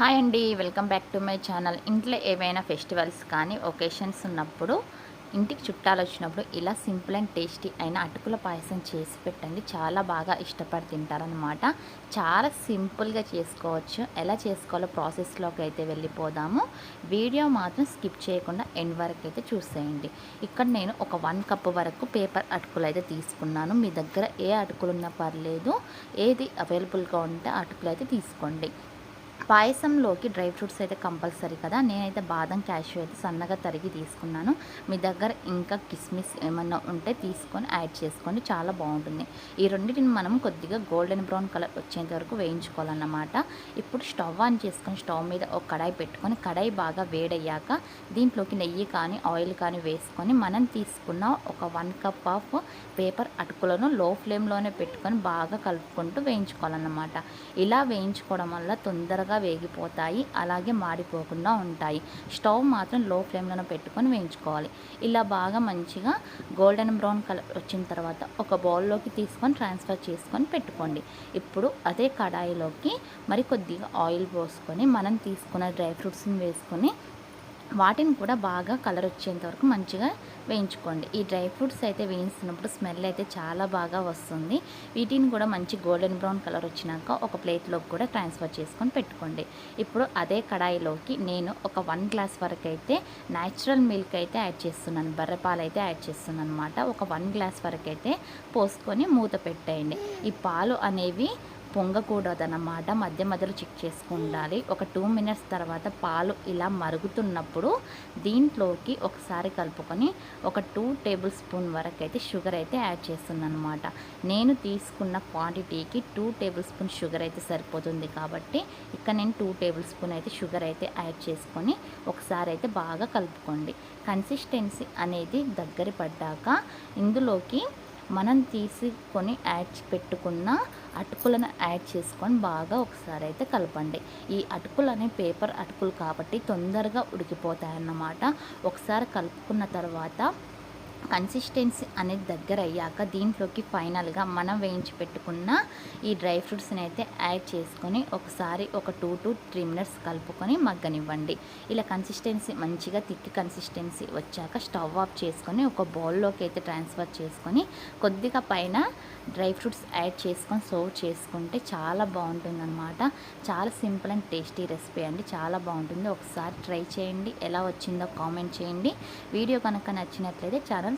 Hi అండి welcome back to my channel. ఇంట్లో ఏవైనా ఫెస్టివల్స్ కానీ ఒకేషన్స్ ఉన్నప్పుడు ఇంటికి చుట్టాలు వచ్చినప్పుడు ఇలా సింపుల్ అండ్ టేస్టీ అయిన అటుకుల పాయసం చేసి పెట్టండి. చాలా బాగా ఇష్టపడి తింటారనమాట చాలా సింపుల్గా చేసుకోవచ్చు. ఎలా చేసుకోవాలో ప్రాసెస్లోకి అయితే వెళ్ళిపోదాము. వీడియో మాత్రం స్కిప్ చేయకుండా ఎండ్ వరకు అయితే చూసేయండి. ఇక్కడ నేను ఒక వన్ కప్ వరకు పేపర్ అటుకులు అయితే తీసుకున్నాను. మీ దగ్గర ఏ అటుకులు ఉన్నా పర్లేదు. ఏది అవైలబుల్గా ఉంటే అటుకులు అయితే తీసుకోండి. పాయసంలోకి డ్రై ఫ్రూట్స్ అయితే కంపల్సరీ కదా. నేనైతే బాదం క్యాష్యూ అయితే సన్నగా తరిగి తీసుకున్నాను. మీ దగ్గర ఇంకా కిస్మిస్ ఏమన్నా ఉంటే తీసుకొని యాడ్ చేసుకోండి. చాలా బాగుంటుంది. ఈ రెండింటిని మనం కొద్దిగా గోల్డెన్ బ్రౌన్ కలర్ వచ్చేంత వరకు వేయించుకోవాలన్నమాట. ఇప్పుడు స్టవ్ ఆన్ చేసుకొని స్టవ్ మీద ఒక కడాయి పెట్టుకొని కడాయి బాగా వేడయ్యాక దీంట్లోకి నెయ్యి కానీ ఆయిల్ కానీ వేసుకొని మనం తీసుకున్న ఒక వన్ కప్ ఆఫ్ పేపర్ అటుకులను లో ఫ్లేమ్లోనే పెట్టుకొని బాగా కలుపుకుంటూ వేయించుకోవాలన్నమాట. ఇలా వేయించుకోవడం వల్ల తొందరగా వేగిపోతాయి అలాగే మాడిపోకుండా ఉంటాయి. స్టవ్ మాత్రం లో ఫ్లేమ్లో పెట్టుకొని వేయించుకోవాలి. ఇలా బాగా మంచిగా గోల్డెన్ బ్రౌన్ కలర్ వచ్చిన తర్వాత ఒక బౌల్లోకి తీసుకొని ట్రాన్స్ఫర్ చేసుకొని పెట్టుకోండి. ఇప్పుడు అదే కడాయిలోకి మరి కొద్దిగా ఆయిల్ పోసుకొని మనం తీసుకున్న డ్రై ఫ్రూట్స్ని వేసుకొని వాటిని కూడా బాగా కలర్ వచ్చేంత వరకు మంచిగా వేయించుకోండి. ఈ డ్రై ఫ్రూట్స్ అయితే వేయించినప్పుడు స్మెల్ అయితే చాలా బాగా వస్తుంది. వీటిని కూడా మంచి గోల్డెన్ బ్రౌన్ కలర్ వచ్చినాక ఒక ప్లేట్లోకి కూడా ట్రాన్స్ఫర్ చేసుకొని పెట్టుకోండి. ఇప్పుడు అదే కడాయిలోకి నేను ఒక వన్ గ్లాస్ వరకు అయితే న్యాచురల్ మిల్క్ అయితే యాడ్ చేస్తున్నాను. బర్రెపాలు అయితే యాడ్ చేస్తున్నాను అనమాట ఒక వన్ గ్లాస్ వరకు అయితే పోసుకొని మూత పెట్టేయండి. ఈ పాలు అనేవి పొంగకూడదన్నమాట. మధ్య మధ్యలో చెక్ చేసుకుండాలి. ఒక టూ మినిట్స్ తర్వాత పాలు ఇలా మరుగుతున్నప్పుడు దీంట్లోకి ఒకసారి కలుపుకొని ఒక టూ టేబుల్ స్పూన్ వరకు అయితే షుగర్ అయితే యాడ్ చేస్తున్నాను అనమాట నేను తీసుకున్న క్వాంటిటీకి టూ టేబుల్ స్పూన్ షుగర్ అయితే సరిపోతుంది కాబట్టి ఇక్కడ నేను టూ టేబుల్ స్పూన్ అయితే షుగర్ అయితే యాడ్ చేసుకొని ఒకసారి అయితే బాగా కలుపుకోండి. కన్సిస్టెన్సీ అనేది దగ్గర పడ్డాక ఇందులోకి మనం తీసుకొని యాడ్ పెట్టుకున్న అటుకులను యాడ్ చేసుకొని బాగా ఒకసారి అయితే కలపండి. ఈ అటుకులు అనే పేపర్ అటుకులు కాబట్టి తొందరగా ఉడికిపోతాయన్నమాట. ఒకసారి కలుపుకున్న తర్వాత కన్సిస్టెన్సీ అనేది దగ్గర అయ్యాక దీంట్లోకి ఫైనల్గా మనం వేయించి పెట్టుకున్న ఈ డ్రై ఫ్రూట్స్ని అయితే యాడ్ చేసుకొని ఒకసారి ఒక టూ టు త్రీ మినిట్స్ కలుపుకొని మగ్గనివ్వండి. ఇలా కన్సిస్టెన్సీ మంచిగా తిక్కి కన్సిస్టెన్సీ వచ్చాక స్టవ్ ఆఫ్ చేసుకొని ఒక బౌల్లోకి అయితే ట్రాన్స్ఫర్ చేసుకొని కొద్దిగా పైన డ్రై ఫ్రూట్స్ యాడ్ చేసుకొని సర్వ్ చేసుకుంటే చాలా బాగుంటుందన్నమాట. చాలా సింపుల్ అండ్ టేస్టీ రెసిపీ అండి. చాలా బాగుంటుంది. ఒకసారి ట్రై చేయండి. ఎలా వచ్చిందో కామెంట్ చేయండి. వీడియో కనుక నచ్చినట్లయితే ఛానల్